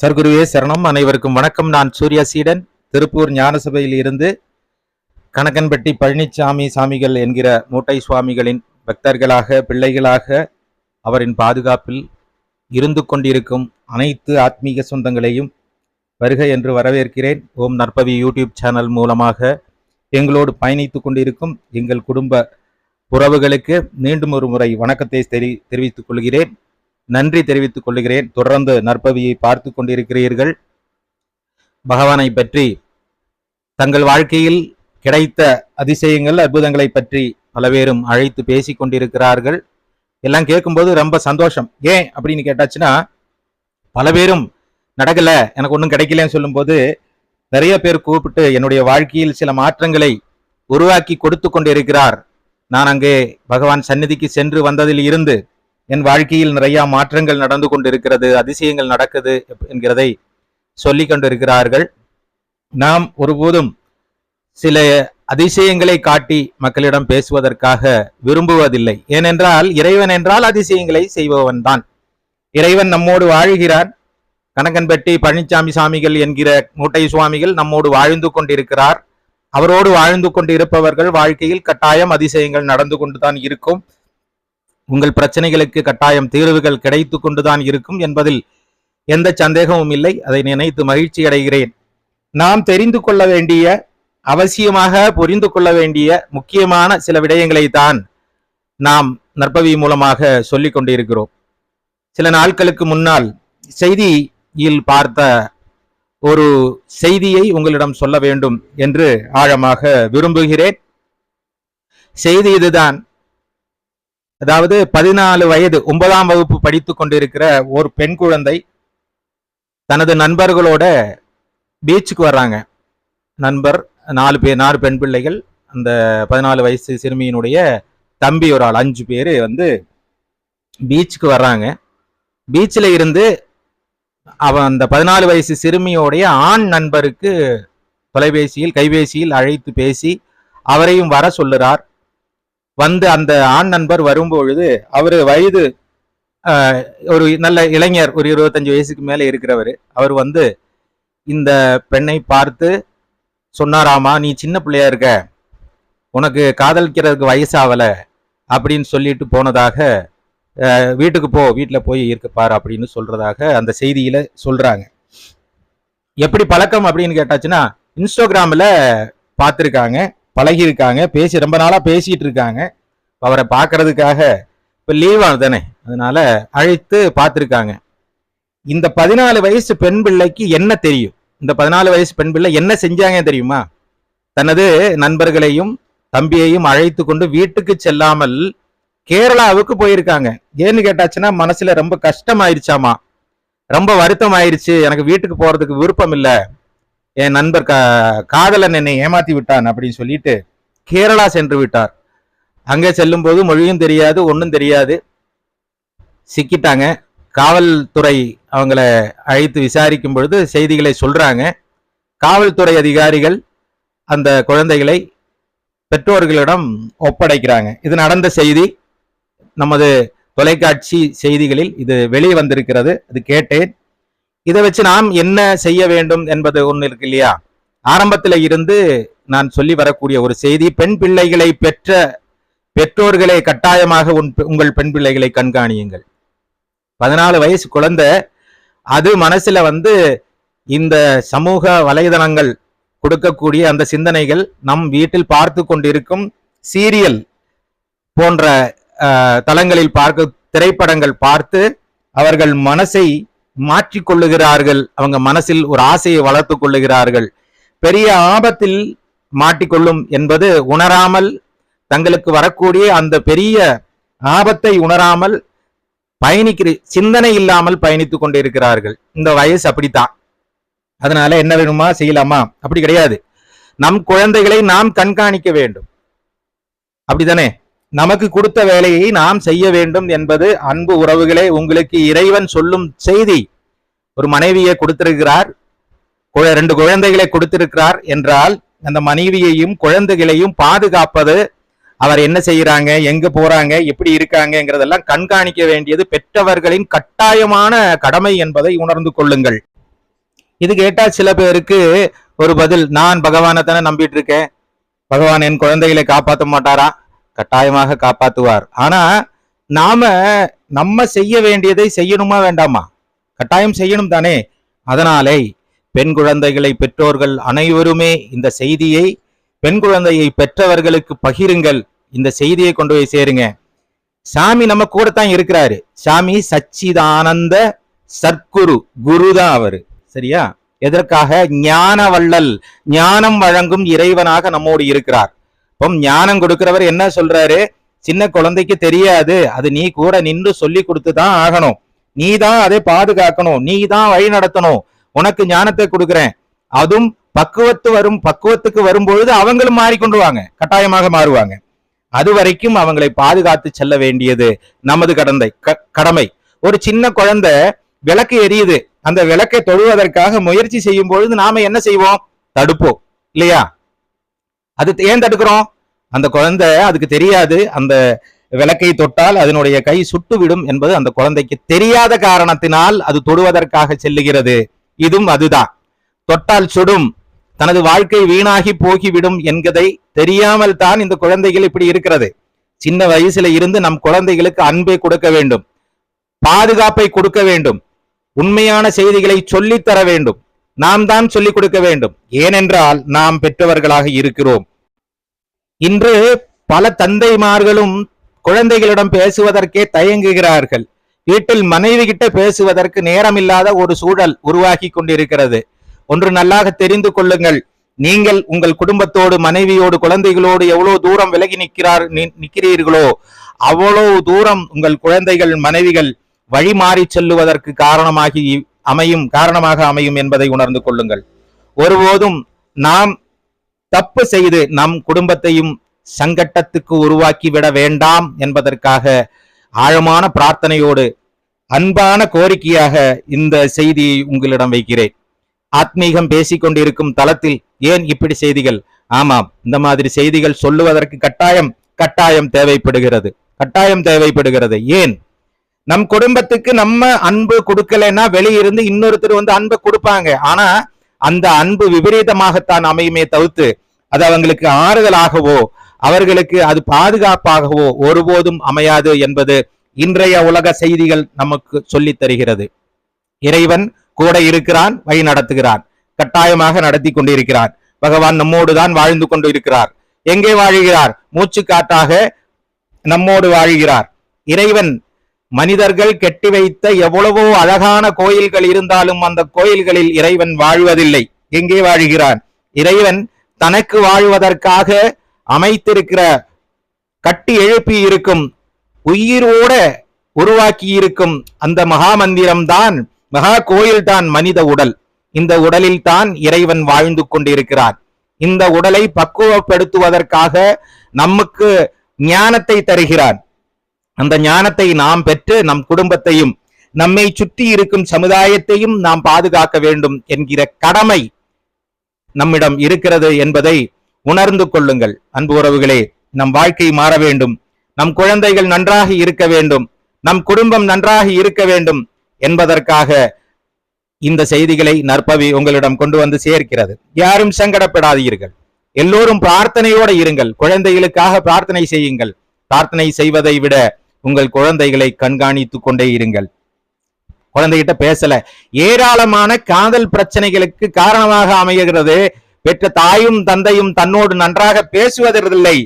சர்க்குருவே சரணம். அனைவருக்கும் வணக்கம். நான் சூர்யா சீடன். திருப்பூர் ஞானசபையில் இருந்து கணக்கன்பட்டி பழனிசாமி சாமிகள் என்கிற மூட்டை சுவாமிகளின் பக்தர்களாக பிள்ளைகளாக அவரின் பாதுகாப்பில் இருந்து கொண்டிருக்கும் அனைத்து ஆத்மீக சொந்தங்களையும் வருக என்று வரவேற்கிறேன். ஓம் நற்பவி யூடியூப் சேனல் மூலமாக எங்களோடு பயணித்து கொண்டிருக்கும் எங்கள் குடும்ப உறவுகளுக்கு மீண்டும் ஒரு முறை வணக்கத்தை தெரி தெரிவித்துக் கொள்கிறேன். நன்றி தெரிவித்துக் கொள்கிறேன். தொடர்ந்து நற்பவியை பார்த்து கொண்டிருக்கிறீர்கள். பகவானை பற்றி தங்கள் வாழ்க்கையில் கிடைத்த அதிசயங்கள் அற்புதங்களை பற்றி பல பேரும் அழைத்து பேசி கொண்டிருக்கிறார்கள். எல்லாம் கேட்கும்போது ரொம்ப சந்தோஷம். ஏன் அப்படின்னு கேட்டாச்சுன்னா பல பேரும் நடக்கல எனக்கு ஒன்றும் கிடைக்கலன்னு சொல்லும்போது நிறைய பேர் கூப்பிட்டு என்னுடைய வாழ்க்கையில் சில மாற்றங்களை உருவாக்கி கொடுத்து கொண்டிருக்கிறார். நான் அங்கே பகவான் சந்நிதிக்கு சென்று வந்ததில் இருந்து என் வாழ்க்கையில் நிறைய மாற்றங்கள் நடந்து கொண்டிருக்கிறது அதிசயங்கள் நடக்குது என்கிறதை சொல்லி கொண்டிருக்கிறார்கள். நாம் ஒருபோதும் சில அதிசயங்களை காட்டி மக்களிடம் பேசுவதற்காக விரும்புவதில்லை. ஏனென்றால் இறைவன் என்றால் அதிசயங்களை செய்பவன் தான். இறைவன் நம்மோடு வாழ்கிறான் கனகன்பட்டி பழனிசாமி சாமிகள் என்கிற மூட்டை சுவாமிகள் நம்மோடு வாழ்ந்து கொண்டிருக்கிறார். அவரோடு வாழ்ந்து கொண்டிருப்பவர்கள் வாழ்க்கையில் கட்டாயம் அதிசயங்கள் நடந்து கொண்டுதான் இருக்கும். உங்கள் பிரச்சனைகளுக்கு கட்டாயம் தீர்வுகள் கிடைத்து கொண்டுதான் இருக்கும் என்பதில் எந்த சந்தேகமும் இல்லை. அதை நினைத்து மகிழ்ச்சி அடைகிறேன். நாம் தெரிந்து கொள்ள வேண்டிய அவசியமாக புரிந்து கொள்ள வேண்டிய முக்கியமான சில விடயங்களை தான் நாம் நற்பவி மூலமாக சொல்லிக் கொண்டிருக்கிறோம். சில நாட்களுக்கு முன்னால் செய்தியில் பார்த்த ஒரு செய்தியை உங்களிடம் சொல்ல வேண்டும் என்று ஆழமாக விரும்புகிறேன். செய்தி இதுதான். அதாவது பதினாலு வயது ஒன்பதாம் வகுப்பு படித்து கொண்டிருக்கிற ஒரு பெண் குழந்தை தனது நண்பர்களோட பீச்சுக்கு வர்றாங்க. நண்பர் நாலு பேர் நாலு பெண் பிள்ளைகள் அந்த பதினாலு வயசு சிறுமியினுடைய தம்பி ஒரு ஆள் அஞ்சு பேர் வந்து பீச்சுக்கு வர்றாங்க. பீச்சில் இருந்து அவன் அந்த பதினாலு வயசு சிறுமியோடைய ஆண் நண்பருக்கு தொலைபேசியில் கைபேசியில் அழைத்து பேசி அவரையும் வர சொல்லுறார். வந்து அந்த ஆண் நண்பர் வரும்பொழுது அவர் வயது ஒரு நல்ல இளைஞர் ஒரு இருபத்தஞ்சு வயசுக்கு மேலே இருக்கிறவர். அவர் வந்து இந்த பெண்ணை பார்த்து சொன்னாராமா நீ சின்ன பிள்ளையா இருக்க. உனக்கு காதலிக்கிறதுக்கு வயசாகலை அப்படின்னு சொல்லிட்டு போனதாக வீட்டுக்கு போ வீட்டில் போய் இருக்க அப்படின்னு சொல்றதாக அந்த செய்தியில சொல்றாங்க. எப்படி பழக்கம் அப்படின்னு கேட்டாச்சுன்னா இன்ஸ்டாகிராமில் பார்த்துருக்காங்க. பழகியிருக்காங்க பேசி ரொம்ப நாளாக பேசிகிட்டு இருக்காங்க அவரை பார்க்கறதுக்காக இப்போ லீவா தானே அதனால் அழைத்து பார்த்துருக்காங்க இந்த பதினாலு வயசு பெண் பிள்ளைக்கு என்ன தெரியும்? இந்த பதினாலு வயசு பெண் பிள்ளை என்ன செஞ்சாங்க தெரியுமா? தனது நண்பர்களையும் தம்பியையும் அழைத்து கொண்டு வீட்டுக்கு செல்லாமல் கேரளாவுக்கு போயிருக்காங்க. ஏன்னு கேட்டாச்சுன்னா மனசுல ரொம்ப கஷ்டம் ரொம்ப வருத்தம் ஆயிருச்சு எனக்கு வீட்டுக்கு போறதுக்கு விருப்பம் இல்லை என் நண்பர் கா காதலன் என்னை ஏமாத்தி விட்டான் அப்படின்னு சொல்லிட்டு கேரளா சென்று விட்டார். அங்கே செல்லும்போது மொழியும் தெரியாது ஒன்றும் தெரியாது. சிக்கிட்டாங்க. காவல்துறை அவங்கள அழைத்து விசாரிக்கும் பொழுது செய்திகளை சொல்றாங்க. காவல்துறை அதிகாரிகள் அந்த குழந்தைகளை பெற்றோர்களிடம் ஒப்படைக்கிறாங்க. இது நடந்த செய்தி. நமது தொலைக்காட்சி செய்திகளில் இது வெளியே வந்திருக்கிறது அது கேட்டேன். இதை வச்சு நாம் என்ன செய்ய வேண்டும் என்பது ஒன்று இருக்கு இல்லையா? ஆரம்பத்தில் இருந்து நான் சொல்லி வரக்கூடிய ஒரு செய்தி பெண் பிள்ளைகளை பெற்ற பெற்றோர்களை கட்டாயமாக உன் உங்கள் பெண் பிள்ளைகளை கண்காணியுங்கள். பதினாலு வயசு குழந்தை அது மனசுல வந்து இந்த சமூக வலைதளங்கள் கொடுக்கக்கூடிய அந்த சிந்தனைகள் நம் வீட்டில் பார்த்து கொண்டிருக்கும் சீரியல் போன்ற தளங்களில் பார்க்க திரைப்படங்கள் பார்த்து அவர்கள் மனசை மாற்றிக்கொள்ளுகிறார்கள். அவங்க மனசில் ஒரு ஆசையை வளர்த்து கொள்ளுகிறார்கள். பெரிய ஆபத்தில் மாட்டிக்கொள்ளும் என்பது உணராமல் தங்களுக்கு வரக்கூடிய அந்த பெரிய ஆபத்தை உணராமல் பயணிக்கிற சிந்தனை இல்லாமல் பயணித்துக் கொண்டிருக்கிறார்கள். இந்த வயசு அப்படித்தான். அதனால என்ன வேணுமா? செய்யலாமா? அப்படி கிடையாது. நம் குழந்தைகளை நாம் கண்காணிக்க வேண்டும். அப்படிதானே நமக்கு கொடுத்த வேலையை நாம் செய்ய வேண்டும் என்பது அன்பு உறவுகளே உங்களுக்கு இறைவன் சொல்லும் செய்தி. ஒரு மனைவியை கொடுத்திருக்கிறார் கு- ரெண்டு குழந்தைகளை கொடுத்திருக்கிறார் என்றால் அந்த மனைவியையும் குழந்தைகளையும் பாதுகாப்பது அவர் என்ன செய்யறாங்க எங்க போறாங்க எப்படி இருக்காங்கங்கிறதெல்லாம் கண்காணிக்க வேண்டியது பெற்றவர்களின் கட்டாயமான கடமை என்பதை உணர்ந்து கொள்ளுங்கள். இது கேட்டா சில பேருக்கு ஒரு பதில் நான் பகவானை தானே நம்பிட்டு இருக்கேன். பகவான் என் குழந்தைகளை காப்பாற்ற மாட்டாரா? கட்டாயமாக காப்பாத்துவார். ஆனா நாம நம்ம செய்ய வேண்டியதை செய்யணுமா வேண்டாமா? கட்டாயம் செய்யணும் தானே. அதனாலே பெண் குழந்தைகளை பெற்றோர்கள் அனைவருமே இந்த செய்தியை பெண் குழந்தையை பெற்றவர்களுக்கு பகிருங்கள். இந்த செய்தியை கொண்டு போய் சேருங்க. சாமி நம்ம கூட தான் இருக்கிறாரு. சாமி சச்சிதானந்த சர்க்குரு குரு தான் அவரு. சரியா? எதற்காக? ஞான வள்ளல் ஞானம் வழங்கும் இறைவனாக நம்மோடு இருக்கிறார். இப்போ ஞானம் கொடுக்கிறவர் என்ன சொல்றாரு? சின்ன குழந்தைக்கு தெரியாது. அது நீ கூட நின்று சொல்லி கொடுத்து தான் ஆகணும். நீ தான் அதை பாதுகாக்கணும். நீ தான் வழி நடத்தணும். உனக்கு ஞானத்தை கொடுக்குறேன். அதுவும் பக்குவத்து வரும் பக்குவத்துக்கு வரும்பொழுது அவங்களும் மாறிக்கொண்டுவாங்க கட்டாயமாக மாறுவாங்க. அது வரைக்கும் அவங்களை பாதுகாத்து செல்ல வேண்டியது நமது கடந்தை க- கடமை. ஒரு சின்ன குழந்தை விளக்கு எரியுது. அந்த விளக்கை தொழுவதற்காக முயற்சி செய்யும் பொழுது நாம என்ன செய்வோம்? தடுப்போம். இல்லையா? அது ஏன் தடுக்கிறோம்? அந்த குழந்தை அதுக்கு தெரியாது. அந்த விளக்கை தொட்டால் அதனுடைய கை சுட்டுவிடும் என்பது அந்த குழந்தைக்கு தெரியாத காரணத்தினால் அது தொடுவதற்காக செல்லுகிறது. இதுவும் அதுதான். தொட்டால் சுடும். தனது வாழ்க்கை வீணாகி போகிவிடும் என்கதை தெரியாமல் தான் இந்த குழந்தைகள் இப்படி இருக்கிறது. சின்ன வயசுல இருந்து நம் குழந்தைகளுக்கு அன்பை கொடுக்க வேண்டும். பாதுகாப்பை கொடுக்க வேண்டும். உண்மையான செய்திகளை சொல்லித்தர வேண்டும். நாம் தான் சொல்லிக் கொடுக்க வேண்டும். ஏனென்றால் நாம் பெற்றவர்களாக இருக்கிறோம். இன்று பல தந்தைமார்களும் குழந்தைகளிடம் பேசுவதற்கே தயங்குகிறார்கள். வீட்டில் மனைவி கிட்ட பேசுவதற்கு நேரமில்லாத ஒரு சூழல் உருவாகி கொண்டிருக்கிறது. ஒன்று நல்லாக தெரிந்து கொள்ளுங்கள். நீங்கள் உங்கள் குடும்பத்தோடு மனைவியோடு குழந்தைகளோடு எவ்வளவு தூரம் விலகி நிற்கிறார் நிற்கிறீர்களோ அவ்வளவு தூரம் உங்கள் குழந்தைகள் மனைவிகள் வழி மாறி செல்லுவதற்கு காரணமாகி அமையும் காரணமாக அமையும் என்பதை உணர்ந்து கொள்ளுங்கள். ஒருபோதும் நாம் தப்பு செய்து நம் குடும்பத்தையும் சங்கட்டத்துக்கு உருவாக்கி விட வேண்டாம் என்பதற்காக ஆழமான பிரார்த்தனையோடு அன்பான கோரிக்கையாக இந்த செய்தியை உங்களிடம் வைக்கிறேன். ஆத்மீகம் பேசிக்கொண்டிருக்கும் தளத்தில் ஏன் இப்படி செய்திகள்? ஆமாம் இந்த மாதிரி செய்திகள் சொல்லுவதற்கு கட்டாயம் கட்டாயம் தேவைப்படுகிறது. கட்டாயம் தேவைப்படுகிறது. ஏன்? நம் குடும்பத்துக்கு நம்ம அன்பு கொடுக்கலைன்னா வெளியிருந்து இன்னொருத்தர் வந்து அன்பை கொடுப்பாங்க. ஆனா அந்த அன்பு விபரீதமாகத்தான் அமையுமே தவிர்த்து அது அவங்களுக்கு ஆறுதலாகவோ அவர்களுக்கு அது பாதுகாப்பாகவோ ஒருபோதும் அமையாது என்பது இன்றைய உலக செய்திகள் நமக்கு சொல்லித் தருகிறது. இறைவன் கூட இருக்கிறான் வழி நடத்துகிறான் கட்டாயமாக நடத்தி கொண்டிருக்கிறான். பகவான் நம்மோடு தான் வாழ்ந்து கொண்டு இருக்கிறார். எங்கே வாழுகிறார்? மூச்சு காட்டாக நம்மோடு வாழுகிறார். இறைவன் மனிதர்கள் கெட்டி வைத்த எவ்வளவோ அழகான கோயில்கள் இருந்தாலும் அந்த கோயில்களில் இறைவன் வாழ்வதில்லை. எங்கே வாழ்கிறான்? இறைவன் தனக்கு வாழ்வதற்காக அமைத்திருக்கிற கட்டி எழுப்பி இருக்கும் உயிரோட உருவாக்கி இருக்கும் அந்த மகாமந்திரம் தான் மகா கோயில் தான் மனித உடல். இந்த உடலில் தான் இறைவன் வாழ்ந்து கொண்டிருக்கிறான். இந்த உடலை பக்குவப்படுத்துவதற்காக நமக்கு ஞானத்தை தருகிறான். அந்த ஞானத்தை நாம் பெற்று நம் குடும்பத்தையும் நம்மை சுற்றி இருக்கும் சமுதாயத்தையும் நாம் பாதுகாக்க வேண்டும் என்கிற கடமை நம்மிடம் இருக்கிறது என்பதை உணர்ந்து கொள்ளுங்கள். அன்பு உறவுகளே நம் வாழ்க்கை மாற வேண்டும். நம் குழந்தைகள் நன்றாக இருக்க வேண்டும். நம் குடும்பம் நன்றாக இருக்க வேண்டும் என்பதற்காக இந்த செய்திகளை நற்பவி உங்களிடம் கொண்டு வந்து சேர்க்கிறது. யாரும் சங்கடப்படாதீர்கள். எல்லோரும் பிரார்த்தனையோடு இருங்கள். குழந்தைகளுக்காக பிரார்த்தனை செய்யுங்கள். பிரார்த்தனை செய்வதை விட உங்கள் குழந்தைகளை கண்காணித்துக் கொண்டே இருங்கள். குழந்தைகிட்ட பேசல. ஏராளமான காதல் பிரச்சனைகளுக்கு காரணமாக அமைகிறது. பெற்ற தாயும் தந்தையும் தன்னோடு நன்றாக பேசுவதில்லை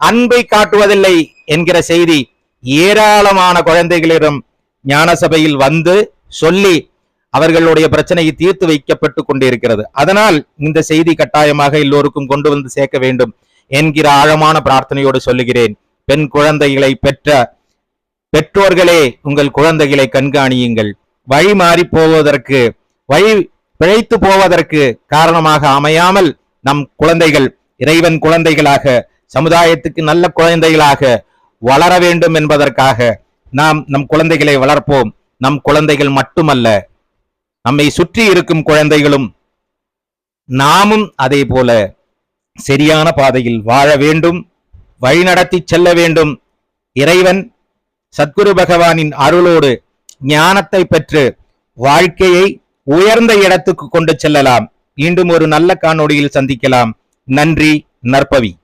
அன்பை காட்டுவதில்லை என்கிற செய்தி ஏராளமான குழந்தைகளிடம் ஞான சபையில் வந்து சொல்லி அவர்களுடைய பிரச்சனையை தீர்த்து வைக்கப்பட்டு கொண்டிருக்கிறது. அதனால் இந்த செய்தி கட்டாயமாக எல்லோருக்கும் கொண்டு வந்து சேர்க்க வேண்டும் என்கிற ஆழமான பிரார்த்தனையோடு சொல்லுகிறேன். பெண் குழந்தைகளை பெற்ற பெற்றோர்களே உங்கள் குழந்தைகளை கண்காணியுங்கள். வழி மாறி போவதற்கு வழி பிழைத்து போவதற்கு காரணமாக அமையாமல் நம் குழந்தைகள் இறைவன் குழந்தைகளாக சமுதாயத்துக்கு நல்ல குழந்தைகளாக வளர வேண்டும் என்பதற்காக நாம் நம் குழந்தைகளை வளர்ப்போம். நம் குழந்தைகள் மட்டுமல்ல நம்மை சுற்றி இருக்கும் குழந்தைகளும் நாமும் அதே போல சரியான பாதையில் வாழ வேண்டும் வழிநடத்தி செல்ல வேண்டும். இறைவன் சத்குரு பகவானின் அருளோடு ஞானத்தை பெற்று வாழ்க்கையை உயர்ந்த இடத்துக்கு கொண்டு செல்லலாம். மீண்டும் ஒரு நல்ல காணொளியில் சந்திக்கலாம். நன்றி நற்பவி.